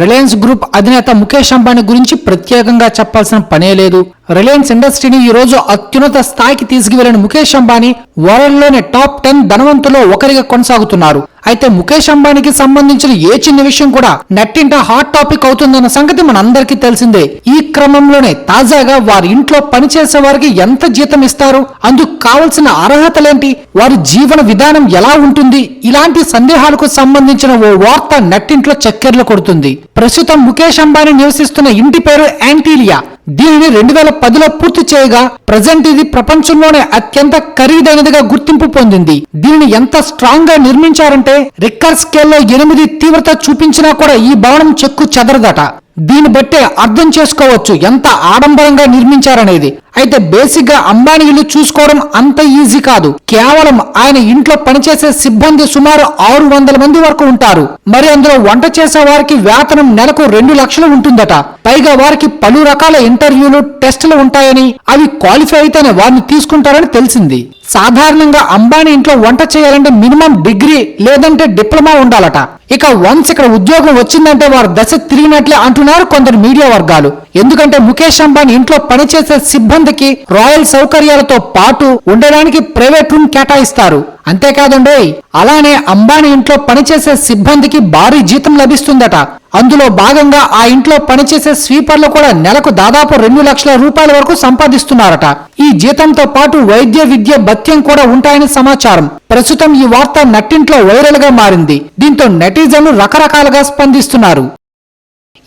Reliance group అధినేత ముఖేష్ అంబానీ గురించి ప్రత్యేకంగా చెప్పాల్సిన పనే లేదు. రిలయన్స్ ఇండస్ట్రీని ఈ రోజు అత్యున్నత స్థాయికి తీసుకువెళ్ళిన Mukesh Ambani world top ten ధనవంతులో ఒకరిగా కొనసాగుతున్నారు. అయితే ముఖేష్ అంబానీకి సంబంధించిన ఏ చిన్న విషయం కూడా నెట్టింట హాట్ టాపిక్ అవుతుందన్న సంగతి మనందరికీ తెలిసిందే. ఈ క్రమంలోనే తాజాగా వారి ఇంట్లో పనిచేసే వారికి ఎంత జీతం ఇస్తారు? అందుకు కావలసిన అర్హతలేంటి? వారి జీవన విధానం ఎలా ఉంటుంది? ఇలాంటి సందేహాలకు సంబంధించిన ఓ వార్త నెట్టింట్లో చక్కెర్లు కొడుతుంది. ప్రస్తుతం ముఖేష్ అంబానీ నివసిస్తున్న ఇంటి పేరు యాంటీలియా. దీనిని రెండు వేల పదిలో పూర్తి చేయగా ప్రజెంట్ ఇది ప్రపంచంలోనే అత్యంత ఖరీదైనదిగా గుర్తింపు పొందింది. దీనిని ఎంత స్ట్రాంగ్గా నిర్మించారంటే రిక్కర్ స్కేల్లో ఎనిమిది తీవ్రత చూపించినా కూడా ఈ భవనం చెక్కు చెదరదట. దీన్ని బట్టే అర్థం చేసుకోవచ్చు ఎంత ఆడంబరంగా నిర్మించారనేది. అయితే బేసిక్గా అంబానీ ఇల్లు చూసుకోవడం అంత ఈజీ కాదు. కేవలం ఆయన ఇంట్లో పనిచేసే సిబ్బంది సుమారు ఆరు వందల మంది వరకు ఉంటారు. మరి అందులో వంట చేసే వారికి వేతనం నెలకు రెండు లక్షలు ఉంటుందట. పైగా వారికి పలు రకాల ఇంటర్వ్యూలు టెస్టులు ఉంటాయని అవి క్వాలిఫై అయితేనే వారిని తీసుకుంటారని తెలిసింది. సాధారణంగా అంబానీ ఇంట్లో వంట చేయాలంటే మినిమం డిగ్రీ లేదంటే డిప్లొమా ఉండాలట. ఇక వన్స్ ఇక్కడ ఉద్యోగం వచ్చిందంటే వారు దశ తిరిగినట్లే అంటున్నారు కొందరు మీడియా వర్గాలు. ఎందుకంటే ముఖేష్ అంబానీ ఇంట్లో పనిచేసే సిబ్బందికి రాయల్ సౌకర్యాలతో పాటు ఉండడానికి ప్రైవేట్ రూమ్ కేటాయిస్తారు. అంతేకాదండి అలానే అంబానీ ఇంట్లో పనిచేసే సిబ్బందికి భారీ జీతం లభిస్తుందట. అందులో భాగంగా ఆ ఇంట్లో పనిచేసే స్వీపర్లు కూడా నెలకు దాదాపు రెండు లక్షల రూపాయల వరకు సంపాదిస్తున్నారట. ఈ జీతంతో పాటు వైద్య విద్య భత్యం కూడా ఉంటాయని సమాచారం. ప్రస్తుతం ఈ వార్త నట్టింట్లో వైరల్గా మారింది. దీంతో నెటిజన్లు రకరకాలుగా స్పందిస్తున్నారు.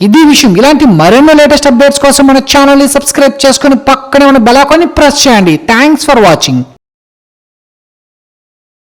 ఇది విషయం. ఇలాంటి మరెన్నో లేటెస్ట్ అప్డేట్స్ కోసం మన ఛానల్ని సబ్స్క్రైబ్ చేసుకుని పక్కనే ఉన్న బెలాకాన్ని ప్రెస్ చేయండి. Thanks for watching.